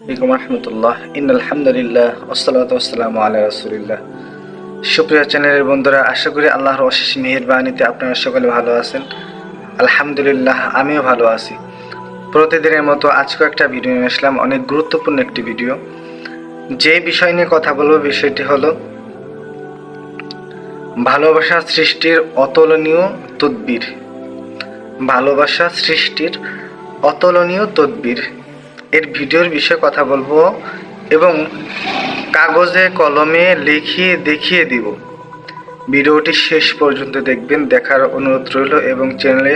আলাইকুম রহমতুল্লাহ। ইন আলহামদুলিল্লাহ রসুলিল্লাহ। সুপ্রিয় চ্যানেলের বন্ধুরা, আশা করি আল্লাহর অশেষ আপনারা সকলে ভালো আছেন। আলহামদুলিল্লাহ, আমিও ভালো আছি। প্রতিদিনের মতো আজকে একটা ভিডিও নিয়ে আসলাম, অনেক গুরুত্বপূর্ণ একটি ভিডিও। যে বিষয় নিয়ে কথা বলব, বিষয়টি হলো, ভালোবাসা সৃষ্টির অতুলনীয় তদ্বির। ভালোবাসা সৃষ্টির অতুলনীয় তদ্বির। এর ভিডিওর বিষয়ে কথা বলব এবং কাগজে, কলমে লিখিয়ে দেখিয়ে দিব। ভিডিওটি শেষ পর্যন্ত দেখবেন, দেখার অনুরোধ রইল এবং চ্যানেলে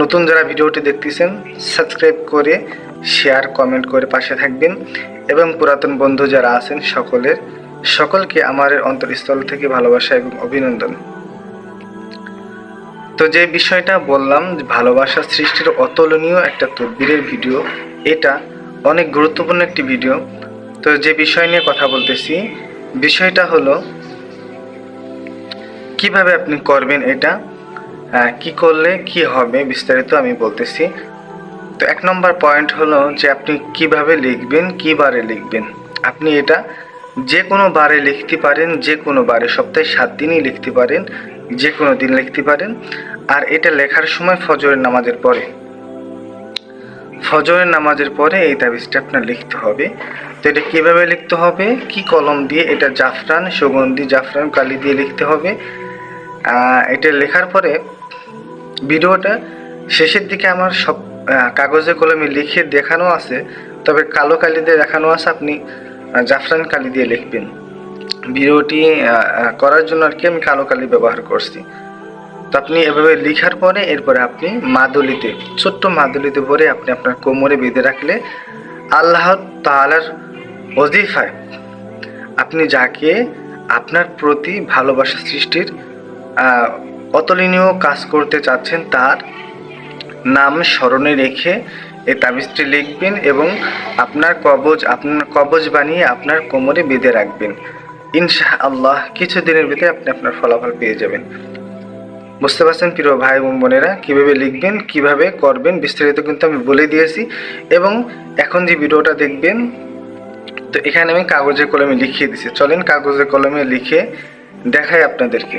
নতুন যারা ভিডিওটি দেখতেছেন, সাবস্ক্রাইব করে, শেয়ার, কমেন্ট করে পাশে থাকবেন এবং পুরাতন বন্ধু যারা আছেন, সকলের, সকলকে আমার অন্তরস্থল থেকে ভালোবাসা এবং অভিনন্দন। তো যে বিষয়টা বললাম, ভালোবাসা সৃষ্টির অতুলনীয় একটা তদবিরের ভিডিও, এটা অনেক গুরুত্বপূর্ণ একটি ভিডিও। তো যে বিষয় নিয়ে কথা বলতেছি, বিষয়টা হলো, কীভাবে আপনি করবেন এটা কি করলে কি হবে বিস্তারিত আমি বলতেছি। তো এক নম্বর পয়েন্ট হলো যে আপনি কীভাবে লিখবেন, কি বারে লিখবেন। আপনি এটা যে কোনো বারে লিখতে পারেন, যে কোনো বারে, সপ্তাহে সাত দিনই লিখতে পারেন, যে কোনো দিন লিখতে পারেন। আর এটা লেখার সময় ফজরের নামাজের পরে। ফজরের নামাজের পরে এই তাবিজটা আপনার লিখতে হবে। তো এটা কীভাবে লিখতে হবে? কি কলম দিয়ে? এটা জাফরান, সুগন্ধি জাফরান, কালি দিয়ে লিখতে হবে। এটা লেখার পরে ভিডিওটা শেষের দিকে আমার সব কাগজে কলমে লিখে দেখানো আছে। তবে কালো কালি দিয়ে দেখানো আছে, আপনি জাফরান কালি দিয়ে লিখবেন। ভিডিওটি করার জন্য আর কি আমি কালো কালি ব্যবহার করছি। তো আপনি এভাবে লিখার পরে এরপরে আপনি মাদুলিতে, ছোট্ট মাদুলিতে ভরে আপনি আপনার কোমরে বেঁধে রাখলে আল্লাহ তাআলার অজিফায় আপনি যাকে আপনার প্রতি ভালোবাসা সৃষ্টির অতুলনীয় কাজ করতে চাচ্ছেন তার নাম স্মরণে রেখে এই তাবিজটি লিখবেন এবং আপনার কবজ আপনার কবজ বানিয়ে আপনার কোমরে বেঁধে রাখবেন। ইনশা আল্লাহ কিছু দিনের ভিতরে আপনি আপনার ফলাফল পেয়ে যাবেন। বুঝতে পারছেন প্রিয় ভাই এবং বোনেরা, কীভাবে লিখবেন, কীভাবে করবেন, বিস্তারিত কিন্তু আমি বলে দিয়েছি। এবং এখন যে ভিডিওটা দেখবেন, তো এখানে আমি কাগজে কলমে লিখিয়ে দিছি চলেন কাগজে কলমে লিখে দেখাই আপনাদেরকে।